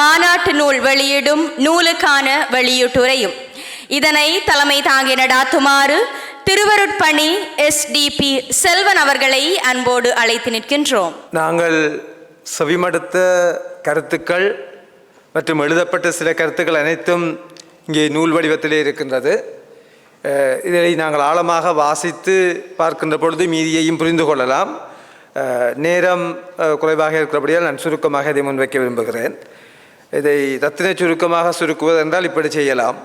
மாநாட்டு நூல் வெளியிடும் நூலுக்கான வெளியீட்டுரையும். இதனை தலைமை தாங்கி நடாத்துமாறு திருவருட்பணி எஸ்டிபி செல்வன் அவர்களை அன்போடு அழைத்து நிற்கின்றோம். நாங்கள் செவிமடுத்த கருத்துக்கள் மற்றும் எழுதப்பட்ட சில கருத்துக்கள் அனைத்தும் இங்கே நூல் வடிவத்திலே இருக்கின்றது. இதை நாங்கள் ஆழமாக வாசித்து பார்க்கின்ற பொழுது மீதியையும் புரிந்து கொள்ளலாம். நேரம் குறைவாக இருக்கிறபடியால் நான் சுருக்கமாக இதை முன்வைக்க விரும்புகிறேன். இதை தத்தினை சுருக்கமாக சுருக்குவது என்றால் இப்படி செய்யலாம்.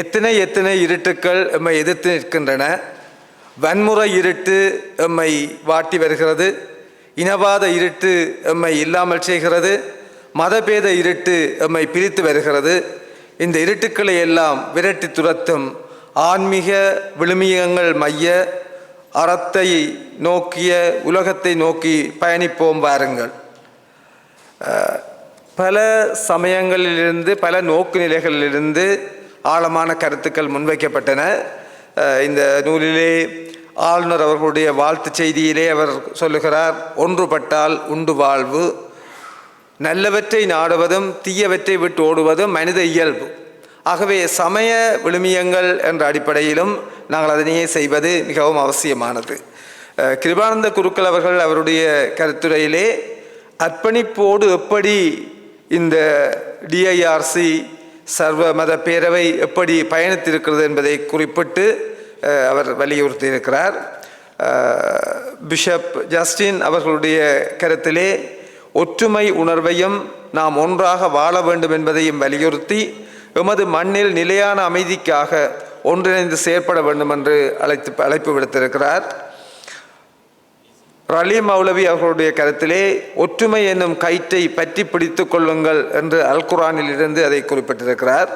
எத்தனை எத்தனை இருட்டுக்கள் எம்மை எதிர்த்து நிற்கின்றன? வன்முறை இருட்டு எம்மை வாட்டி வருகிறது. இனவாத இருட்டு எம்மை இல்லாமல் செய்கிறது. மதபேத இருட்டு எம்மை பிரித்து வருகிறது. இந்த இருட்டுக்களை எல்லாம் விரட்டி துரத்தும் ஆன்மீக விழுமியங்கள் மைய அறத்தை நோக்கிய உலகத்தை நோக்கி பயணிப்போம் வாருங்கள் பல சமயங்களிலிருந்து பல நோக்கு நிலைகளிலிருந்து ஆழமான கருத்துக்கள் முன்வைக்கப்பட்டன. இந்த நூலிலே ஆளுநர் அவர்களுடைய வாழ்த்து செய்தியிலே அவர் சொல்லுகிறார் ஒன்றுபட்டால் உண்டு வாழ்வு. நல்லவற்றை நாடுவதும் தீயவற்றை விட்டு ஓடுவதும் மனித இயல்பு. ஆகவே சமய விழுமியங்கள் என்ற அடிப்படையிலும் நாங்கள் அதனையே செய்வது மிகவும் அவசியமானது. கிருபானந்த குருக்கள் அவர்கள் அவருடைய கருத்துரையிலே அர்ப்பணிப்போடு எப்படி இந்த டிஐஆர்சி சர்வ மத பேரவை எப்படி பயணித்திருக்கிறது என்பதை குறிப்பிட்டு அவர் வலியுறுத்தியிருக்கிறார். பிஷப் ஜஸ்டின் அவர்களுடைய கருத்திலே ஒற்றுமை உணர்வையும் நாம் ஒன்றாக வாழ வேண்டும் என்பதையும் வலியுறுத்தி எமது மண்ணில் நிலையான அமைதிக்காக ஒன்றிணைந்து செயற்பட வேண்டும் என்று அழைத்து அழைப்பு விடுத்திருக்கிறார். ரலி மௌலவி அவர்களுடைய கருத்திலே ஒற்றுமை என்னும் கயிற்றை பற்றி பிடித்து கொள்ளுங்கள் என்று அல் குரானில் இருந்து அதை குறிப்பிட்டிருக்கிறார்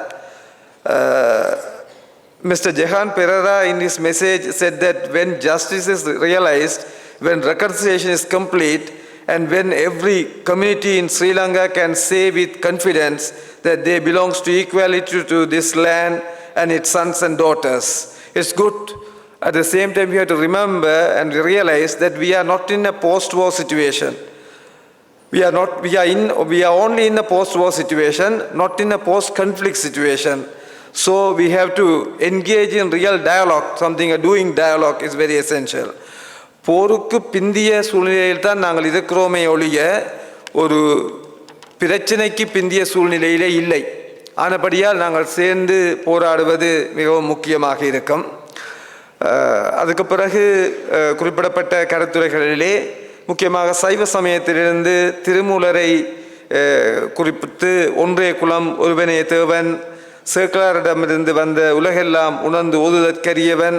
mister Jehan Perera in is message said that when justice is realised when reconciliation is complete and when every community in Sri Lanka can can with confidence that they they belongs to equality this land and and sons and and it's good At the same time, we have to remember and realize that we are not in a post-war situation. We are not, we are in, we are only in a post-war situation, not in a post-conflict situation. So we have to engage in real dialogue, something, a doing dialogue is very essential. போருக்கு பிந்திய சூழ்நிலையில் தான் நாங்கள் இருக்கிறோமே ஒழிய ஒரு பிரச்சனைக்கு பிந்திய சூழ்நிலையிலே இல்லை ஆனபடியால் நாங்கள் சேர்ந்து போராடுவது மிகவும் முக்கியமாக இருக்கும் அதுக்கு பிறகு குறிப்பிடப்பட்ட கருத்துரைகளிலே முக்கியமாக சைவ சமயத்திலிருந்து திருமூலரை குறிப்பிட்டு ஒன்றே குலம் ஒருவனே தேவன் சேக்கலாரிடமிருந்து வந்த உலகெல்லாம் உணர்ந்து ஓதுதற்கரியவன்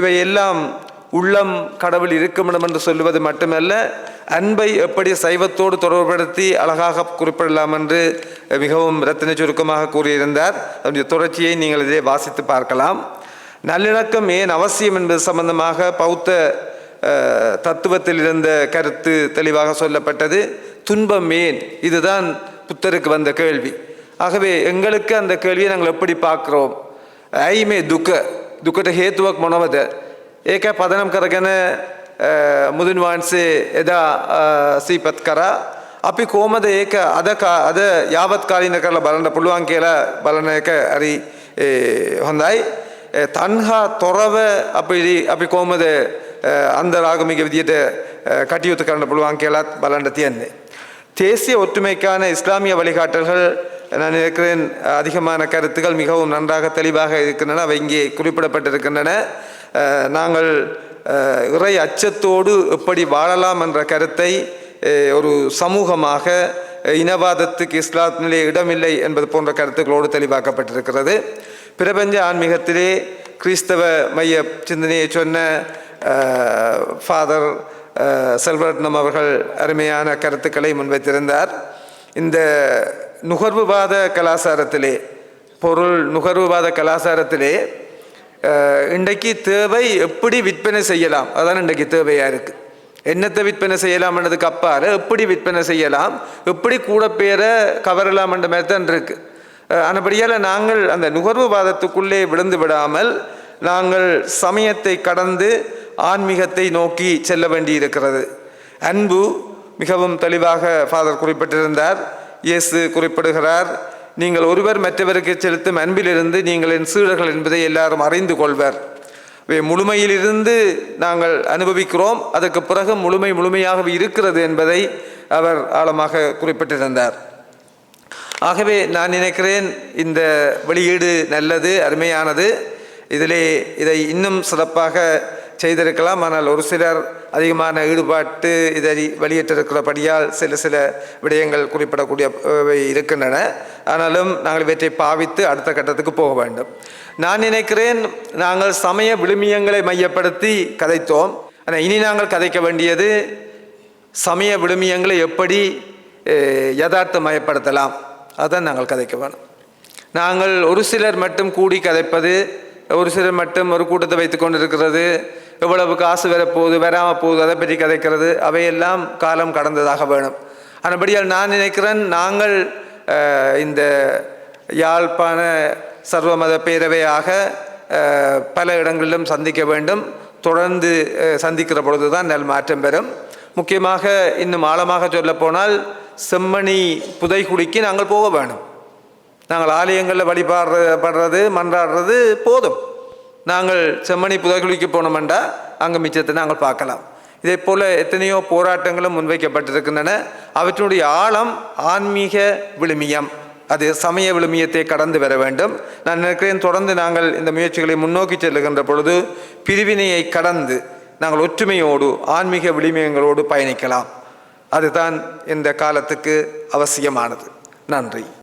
இவையெல்லாம் உள்ளம் கடவுள் இருக்குமிடம் என்று சொல்லுவது மட்டுமல்ல அன்பை எப்படி சைவத்தோடு தொடர்படுத்தி அழகாக குறிப்பிடலாம் என்று மிகவும் ரத்தின சுருக்கமாக கூறியிருந்தார். அதனுடைய தொடர்ச்சியை நீங்கள் இதை வாசித்து பார்க்கலாம். நல்லிணக்கம் ஏன் அவசியம் என்பது சம்பந்தமாக பௌத்த அஹ், தத்துவத்தில் இருந்த கருத்து தெளிவாக சொல்லப்பட்டது துன்பம் ஏன் இதுதான் புத்தருக்கு வந்த கேள்வி ஆகவே எங்களுக்கு அந்த கேள்வியை நாங்கள் எப்படி பார்க்குறோம் ஐமே துக்க දුකට හේතුවක් මොනවද ඒක පදනම් කරගෙන අ, මුදුන් වහන්සේ එදා අ, සීපත් කරා අපි කෝමද ඒක අද කා- අද යාවත්කාලීන කරලා බලන්න පුළුවන් කියලා බලන එක හරි ඒ, හොඳයි ඒ, තන්හා තොරව අපි අපි කෝමද අන්දරාගමික විදියට අ, කටයුතු කරන්න පුළුවන් කියලාත් බලන්න තියෙන්නේ. தேசிய ஒற்றுமைக்கான இஸ்லாமிய வழிகாட்டல்கள் நான் இருக்கிறேன் அதிகமான கருத்துக்கள் மிகவும் நன்றாக தெளிவாக இருக்கின்றன அவை இங்கே குறிப்பிடப்பட்டிருக்கின்றன அஹ், நாங்கள் அஹ், இறை அச்சத்தோடு எப்படி வாழலாம் என்ற கருத்தை அஹ், ஒரு சமூகமாக அஹ், இனவாதத்துக்கு இஸ்லாத்திலே இடமில்லை என்பது போன்ற கருத்துக்களோடு தெளிவாக்கப்பட்டிருக்கிறது பிரபஞ்ச ஆன்மீகத்திலே கிறிஸ்தவ மைய சிந்தனையை சொன்ன ஃபாதர் செல்வரத்னம் அவர்கள் அருமையான கருத்துக்களை முன்வைத்திருந்தார். இந்த நுகர்வுவாத கலாச்சாரத்திலே பொருள் நுகர்வுவாத கலாச்சாரத்திலே இன்றைக்கு தேவை எப்படி விற்பனை செய்யலாம்? அதான் இன்றைக்கு தேவையாக இருக்குது என்னத்தை விற்பனை செய்யலாம்ன்றதுக்கு அப்பால் எப்படி விற்பனை செய்யலாம்? எப்படி கூட பேரை கவரலாம் என்ற மாதிரி தான் இருக்குது ஆனபடியால் நாங்கள் அந்த நுகர்வு வாதத்துக்குள்ளே விழுந்து விடாமல் நாங்கள் சமயத்தை கடந்து ஆன்மீகத்தை நோக்கி செல்ல வேண்டியிருக்கிறது. அன்பு மிகவும் தெளிவாக ஃபாதர் குறிப்பிட்டிருந்தார். இயேசு குறிப்பிடுகிறார். நீங்கள் ஒருவர் மற்றவருக்கு செலுத்தும் அன்பிலிருந்து நீங்கள் என் சீடர்கள் என்பதை எல்லாரும் அறிந்து கொள்வர். வே முழுமையிலிருந்து நாங்கள் அனுபவிக்கிறோம். அதற்கு பிறகு முழுமை முழுமையாக இருக்கிறது என்பதை அவர் ஆழமாக குறிப்பிட்டிருந்தார். ஆகவே நான் நினைக்கிறேன் இந்த வெளியீடு நல்லது அருமையானது. இதிலே இதை இன்னும் சிறப்பாக செய்திருக்கலாம். ஆனால் ஒரு சிலர் அதிகமான ஈடுபாட்டு இதை வெளியிட்டிருக்கிறபடியால் சில சில விடயங்கள் குறிப்பிடக்கூடிய இருக்கின்றன. ஆனாலும் நாங்கள் இவற்றை பாவித்து அடுத்த கட்டத்துக்கு போக வேண்டும். நான் நினைக்கிறேன் நாங்கள் சமய விழுமியங்களை மையப்படுத்தி கதைத்தோம். ஆனால் இனி நாங்கள் கதைக்க வேண்டியது சமய விழுமியங்களை எப்படி யதார்த்தமயப்படுத்தலாம்? அதுதான் நாங்கள் கதைக்க வேணும். நாங்கள் ஒரு சிலர் மட்டும் கூடி கதைப்பது ஒரு சிலர் மட்டும் ஒரு கூட்டத்தை வைத்து கொண்டிருக்கிறது எவ்வளவு காசு வரப்போகுது வராமல் போகுது அதை பற்றி கதைக்கிறது அவையெல்லாம் காலம் கடந்ததாக வேணும். ஆனபடியால் நான் நினைக்கிறேன் நாங்கள் இந்த யாழ்ப்பாண சர்வமத பேரவையாக பல இடங்களிலும் சந்திக்க வேண்டும். தொடர்ந்து சந்திக்கிற பொழுது தான் நல் மாற்றம் பெறும். முக்கியமாக இன்னும் ஆழமாக சொல்லப்போனால் செம்மணி புதைக்குழிக்கு நாங்கள் போக வேணும் நாங்கள் ஆலயங்களில் வழிபாடுற படுறது மன்றாடுறது போதும். நாங்கள் செம்மணி புதைக்குழிக்கு போனோமெண்டா அங்கே மிச்சத்தை நாங்கள் பார்க்கலாம். இதே போல் எத்தனையோ போராட்டங்களும் முன்வைக்கப்பட்டிருக்கின்றன. அவற்றினுடைய ஆழம் ஆன்மீக விழுமியம். அது சமய விழுமியத்தை கடந்து வர வேண்டும். நான் நினைக்கிறேன் தொடர்ந்து நாங்கள் இந்த முயற்சிகளை முன்னோக்கி செல்லுகின்ற பொழுது பிரிவினையை கடந்து நாங்கள் ஒற்றுமையோடு ஆன்மீக விழுமியங்களோடு பயணிக்கலாம். அதுதான் இந்த காலத்துக்கு அவசியமானது. நன்றி.